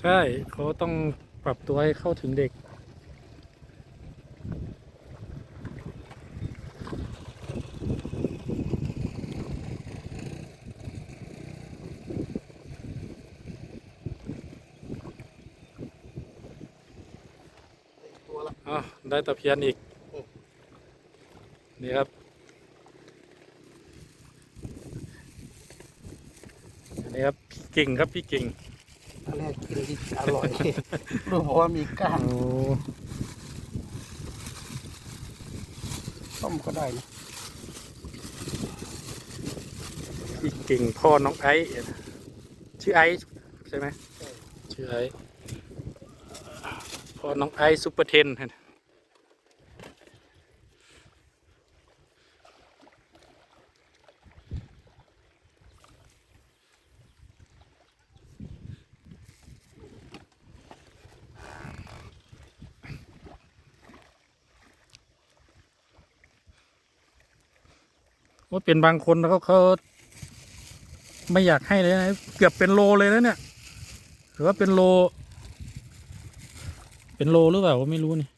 ใช่เขาต้องปรับตัวให้เข้าถึงเด็ก ตัวละอ๋อได้ตะเพียนอีก นี่ครับนนี้ครับพี่เก่งครับพี่เก่ง อันแรกกินดีอร่อย รู้เพราะว่ามีก้างโอ้ต้มก็ได้นะพี่เก่งพ่อน้องไอซ์ชื่อไอซ์ใช่ไหมชื่อไอซ์พ่อน้องไอซ์ซุปเปอร์เทน ว่าเป็นบางคนเขาเขาไม่อยากให้เลยนะเกือบเป็นโลเลยนะเนี่ย หรือว่าเป็นโล เป็นโลหรือเปล่าก็ไม่รู้นี่